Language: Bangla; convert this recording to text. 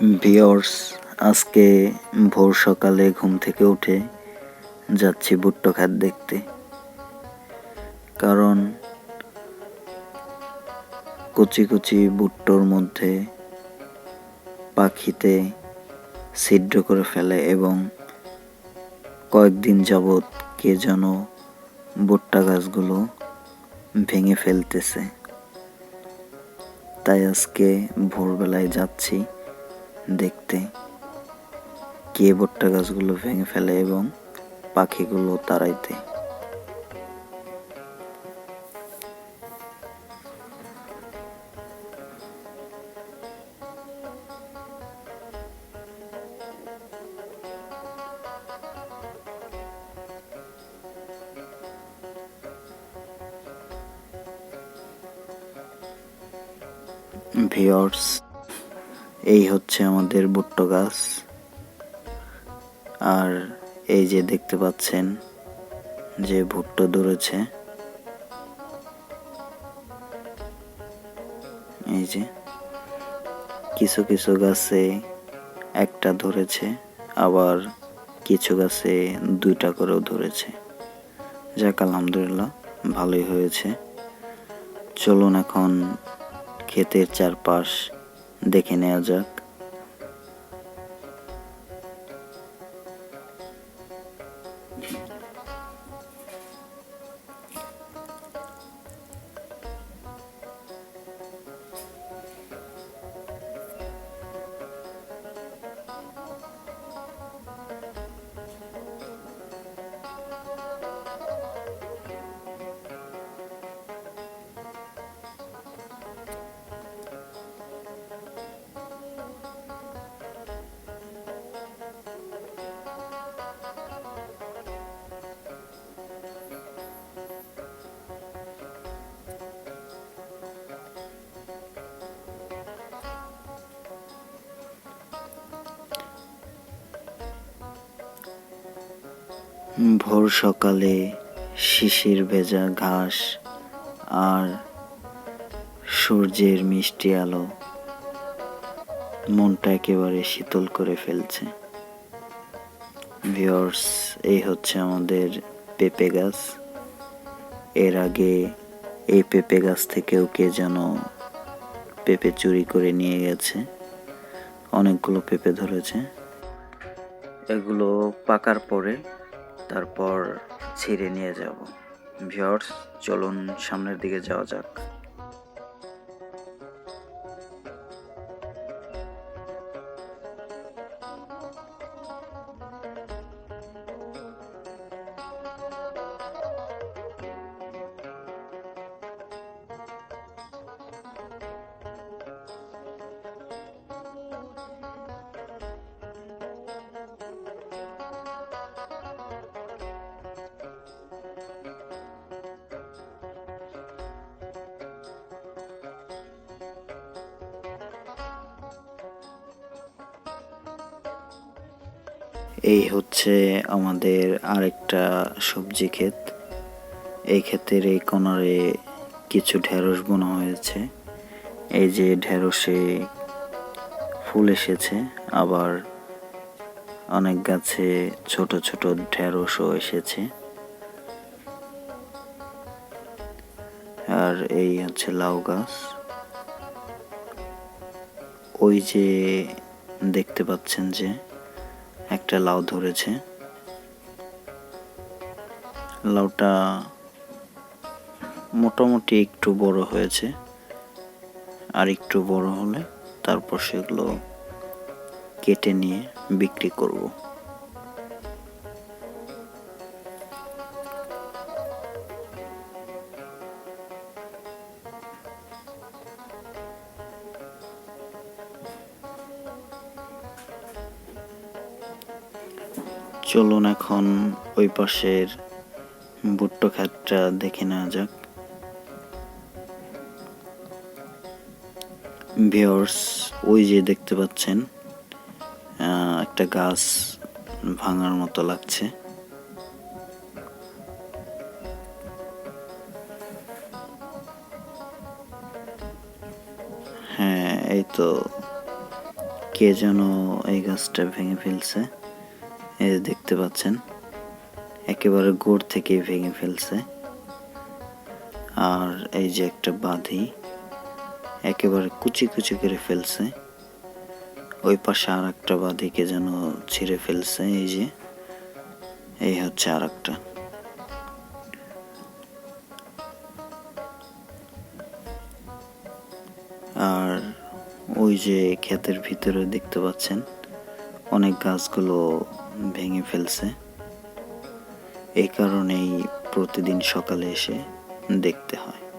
ভিওর্স, আজকে ভোর সকালে ঘুম থেকে উঠে যাচ্ছি ভুট্টো খাত দেখতে। কারণ কুচি কুচি ভুট্টোর মধ্যে পাখিতে ছিদ্র করে ফেলে এবং কয়েকদিন যাবৎ কে যেন ভুট্টা গাছগুলো ভেঙে ফেলতেছে। তাই আজকে ভোরবেলায় যাচ্ছি। দেখতে। কে ভুট্টা গাছগুলো ভেঙে ফেলে এবং পাখিগুলো তাড়াইতে। ভিওর্স এই হচ্ছে আমাদের ভুট্টো গাছ। আর এই যে দেখতে পাচ্ছেন যে ভুট্টো ধরেছে। এই যে কিছু কিছু গাছে একটা ধরেছে, আবার কিছু গাছে দুইটা করেও ধরেছে। যাক, আলহামদুলিল্লাহ, ভালোই হয়েছে। চলুন এখন ক্ষেতের চারপাশ দেখে নেওয়া যাক ভোর সকালে শিশির ভেজা ঘাস আর সূর্যের মিষ্টি আলো মনটা একেবারে শীতল করে ফেলছে। ভিওর্স এই হচ্ছে আমাদের পেঁপে গাছ। এর আগে এই পেঁপে গাছ থেকেও কে যেন পেঁপে চুরি করে নিয়ে গেছে। অনেকগুলো পেঁপে ধরেছে। এগুলো পাকার পরে তারপর ছিঁড়ে নিয়ে যাব। ভিওর্স চলুন সামনের দিকে যাওয়া যাক। এই হচ্ছে আমাদের আরেকটা সবজি ক্ষেত। এই ক্ষেতের এই কোণারে কিছু ঢেঁড়স বোনা হয়েছে। এই যে ঢেঁড়সে ফুল এসেছে, আবার অনেক গাছে ছোট ছোট ঢেঁড়সও এসেছে। আর এই হচ্ছে লাউ গাছ। ওই যে দেখতে পাচ্ছেন যে একটা লাউ ধরেছে। লাউটা মোটামুটি একটু বড় হয়েছে। আর একটু বড় হলে তারপর সেগুলো কেটে নিয়ে বিক্রি করব। চলুন এখন ওই পাশের ভুট্টো খাতটা দেখে নেওয়া যাক। ভিওর্স ওই যে দেখতে পাচ্ছেন একটা গাছ ভাঙার মতো লাগছে। হ্যাঁ এই তো কে যেন এই গাছটা ভেঙে ফেলছে। এই যে দেখতে পাচ্ছেন, একেবারে গোড় থেকে ভেঙে ফেলছে। আর এই যে একটা বাঁধি, একেবারে কুচি কুচি করে ফেলছে। ওই পাশে আর একটা বাঁধিকে যেন ছিঁড়ে ফেলছে, এই যে, এই হচ্ছে আর একটা আর ওই যে ক্ষেতের ভিতরে দেখতে পাচ্ছেন অনেক গাছগুলো ভেঙে ফেলছে। এই কারণেই প্রতিদিন সকালে এসে দেখতে হয়।